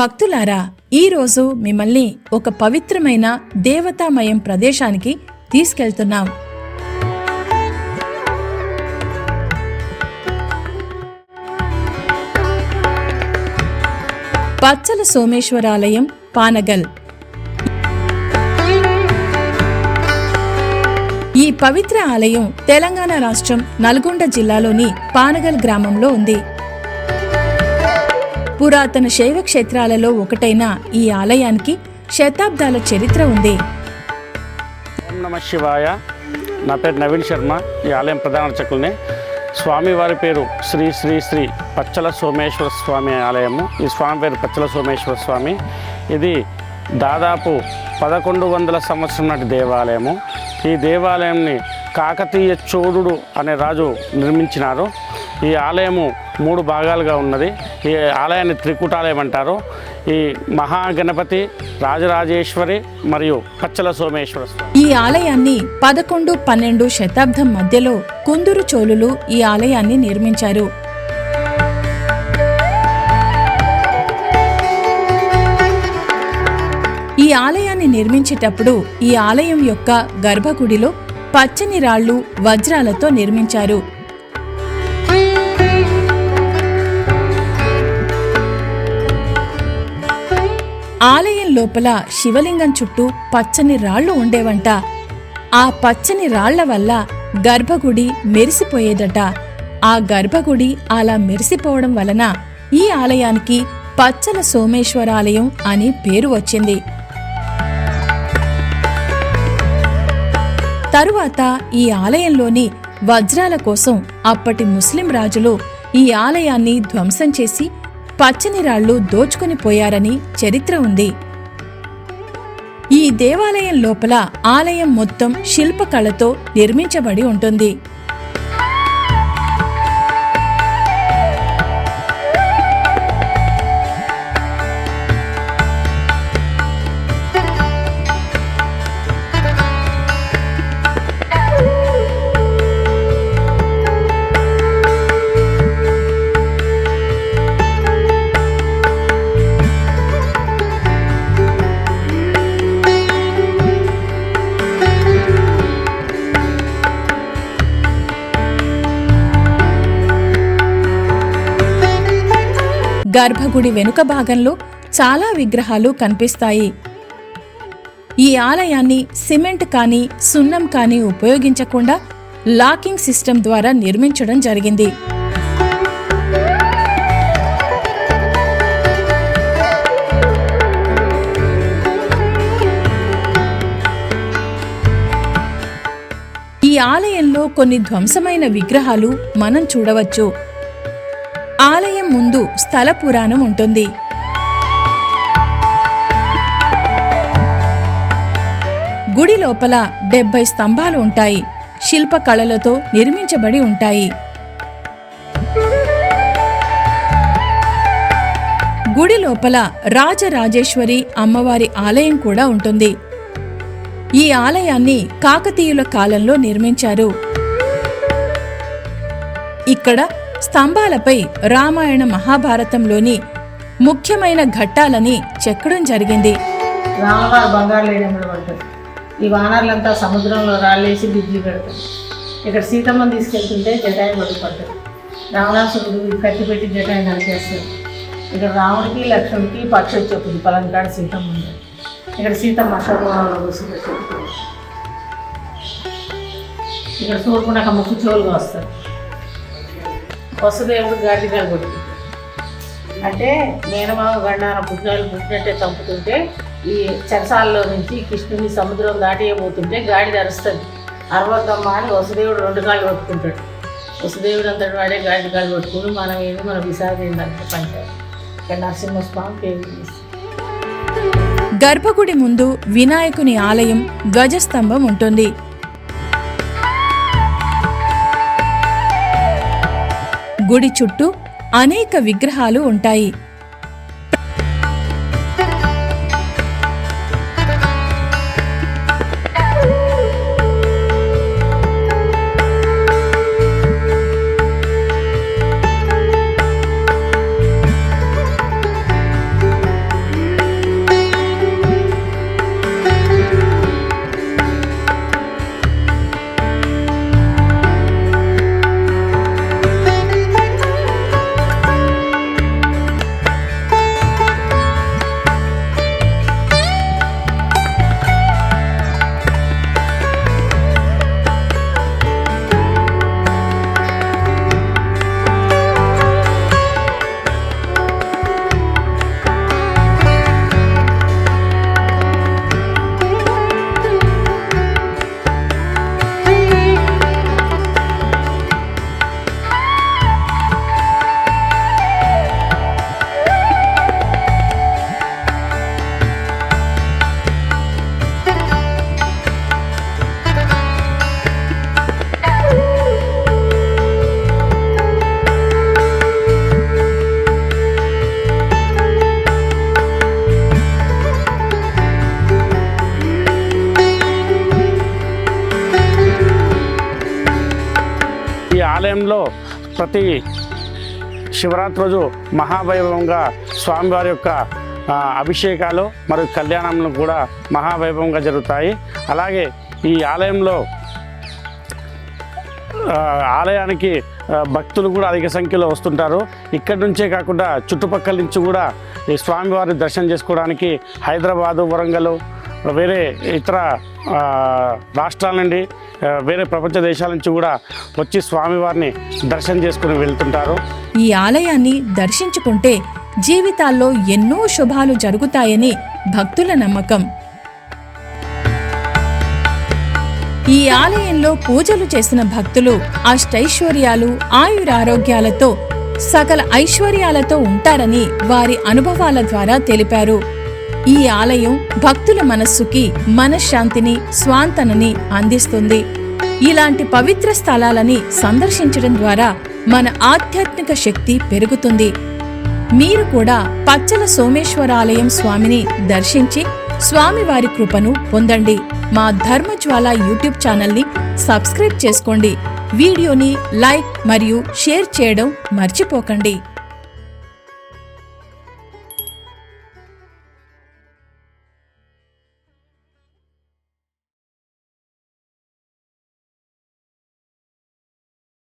భక్తులారా ఈరోజు మిమ్మల్ని ఒక పవిత్రమైన దేవతామయం ప్రదేశానికి తీసుకెళ్తున్నాం. పచ్చల సోమేశ్వరాలయం పానగల్. ఈ పవిత్ర ఆలయం తెలంగాణ రాష్ట్రం నల్గొండ జిల్లాలోని పానగల్ గ్రామంలో ఉంది. పురాతన శైవ క్షేత్రాలలో ఒకటైన ఈ ఆలయానికి శతాబ్దాల చరిత్ర ఉంది. ఓం నమ శివాయ. నా పేరు నవీన్ శర్మ. ఈ ఆలయం ప్రధాన అర్చకుల్ని. స్వామివారి పేరు శ్రీ శ్రీ శ్రీ పచ్చల సోమేశ్వర స్వామి ఆలయము. ఈ స్వామి పేరు పచ్చల సోమేశ్వర స్వామి. ఇది దాదాపు పదకొండు వందల సంవత్సరం నాటి దేవాలయము. ఈ దేవాలయంని కాకతీయ చోడుడు అనే రాజు నిర్మించినారు. ఈ ఆలయము మూడు భాగాలుగా ఉన్నది. ఈ ఆలయాన్ని త్రికూటాలయం అంటారు. ఈ మహాగణపతి రాజరాజేశ్వరి మరియు పచ్చల సోమేశ్వర ఈ ఆలయాన్ని పదకొండు పన్నెండు శతాబ్దం మధ్యలో కుందురు చోళులు ఈ ఆలయాన్ని నిర్మించారు. ఈ ఆలయాన్ని నిర్మించేటప్పుడు ఈ ఆలయం యొక్క గర్భగుడిలో పచ్చని రాళ్ళు వజ్రాలతో నిర్మించారు. ఆలయం లోపల శివలింగం చుట్టూ పచ్చని రాళ్ళు ఉండేవంట. ఆ పచ్చని రాళ్ళ వల్ల గర్భగుడి మెరిసిపోయేదట. ఆ గర్భగుడి అలా మెరిసిపోవడం వలన ఈ ఆలయానికి పచ్చల సోమేశ్వరాలయం అనే పేరు వచ్చింది. తరువాత ఈ ఆలయంలోని వజ్రాల కోసం అప్పటి ముస్లిం రాజులు ఈ ఆలయాన్ని ధ్వంసం చేసి పచ్చని రాళ్ళు దోచుకుని పోయారని చరిత్ర ఉంది. ఈ దేవాలయం లోపల ఆలయం మొత్తం శిల్పకళతో నిర్మించబడి ఉంటుంది. గర్భగుడి వెనుక భాగంలో చాలా విగ్రహాలు కనిపిస్తాయి. ఈ ఆలయాన్ని సిమెంట్ కానీ సున్నం కానీ ఉపయోగించకుండా లాకింగ్ సిస్టమ్ ద్వారా నిర్మించడం జరిగింది. ఈ ఆలయంలో కొన్ని ధ్వంసమైన విగ్రహాలు మనం చూడవచ్చు. ముందు స్థల పురాణం ఉంటుంది. గుడి లోపల డెబ్బై స్తంభాలు ఉంటాయి. శిల్పకళలతో నిర్మించబడి ఉంటాయి. గుడి లోపల రాజరాజేశ్వరి అమ్మవారి ఆలయం కూడా ఉంటుంది. ఈ ఆలయాన్ని కాకతీయుల కాలంలో నిర్మించారు. ఇక్కడ స్తంభాలపై రామాయణ మహాభారతంలోని ముఖ్యమైన ఘట్టాలని చెక్కడం జరిగింది. రామవారు బంగారు లేడంలో పడతారు ఈ వానర్లంతా సముద్రంలో రాళ్ళేసి బిజ్జి పెడతారు. ఇక్కడ సీతమ్మని తీసుకెళ్తుంటే జటాయి పడిపోతారు రావణాసురుడు కత్తి పెట్టి జటాయి నరికేస్తారు ఇక్కడ రాముడికి లక్ష్మణుడికి పక్షి వచ్చేప్పుడు పలంకాడ సీతమ్మ ఉంది. ఇక్కడ సీతమ్మ అశోకవనంలో కూర్చుంటే ఇక్కడ చూడకుండా ముక్కు చెవులుగా వస్తారు వసుదేవుడు గాలిగా కొట్టి అంటే మేనమామ గండాన పుట్టినాలు పుట్టినట్టే చంపుతుంటే ఈ చెరసాలలో నుంచి కృష్ణుని సముద్రం దాటియబోతుంటే గాడిద అరుస్తుంది. అరవద్దమ్మ అని వసుదేవుడు రెండు కాళ్ళు పట్టుకుంటాడు. వసుదేవుడు అంతటి వాడే గాడి కాళ్ళు పట్టుకుని మనం ఏంది మన విశాఖంటే పంచారు ఇక్కడ నరసింహస్వామి పేరు గర్భగుడి ముందు వినాయకుని ఆలయం ధ్వజస్తంభం ఉంటుంది. గుడి చుట్టూ అనేక విగ్రహాలు ఉంటాయి. ఆలయంలో ప్రతి శివరాత్రి రోజు మహావైభవంగా స్వామివారి యొక్క అభిషేకాలు మరియు కళ్యాణంలు కూడా మహావైభవంగా జరుగుతాయి. అలాగే ఈ ఆలయంలో ఆ, ఆలయానికి భక్తులు కూడా అధిక సంఖ్యలో వస్తుంటారు. ఇక్కడి నుంచే కాకుండా చుట్టుపక్కల నుంచి కూడా ఈ స్వామివారి దర్శనం చేసుకోవడానికి హైదరాబాదు వరంగల్ వేరే ఇతర రాష్ట్రాల నుండి వేరే ప్రపంచ దేశాల నుంచి కూడా వచ్చి స్వామివారిని దర్శనం చేసుకుని వెళ్తుంటారు. ఈ ఆలయాన్ని దర్శించుకుంటే జీవితాల్లో ఎన్నో శుభాలు జరుగుతాయని భక్తుల నమ్మకం. ఈ ఆలయంలో పూజలు చేసిన భక్తులు అష్టైశ్వర్యాలు ఆయురారోగ్యాలతో సకల ఐశ్వర్యాలతో ఉంటారని వారి అనుభవాల ద్వారా తెలిపారు. ఈ ఆలయం భక్తుల మనస్సుకి మనశ్శాంతిని స్వాంతనని అందిస్తుంది. ఇలాంటి పవిత్ర స్థలాలని సందర్శించడం ద్వారా మన ఆధ్యాత్మిక శక్తి పెరుగుతుంది. మీరు కూడా పచ్చల సోమేశ్వరాలయం స్వామిని దర్శించి స్వామివారి కృపను పొందండి. మా ధర్మజ్వాల యూట్యూబ్ ఛానల్ని సబ్స్క్రైబ్ చేసుకోండి. వీడియోని లైక్ మరియు షేర్ చేయడం మర్చిపోకండి.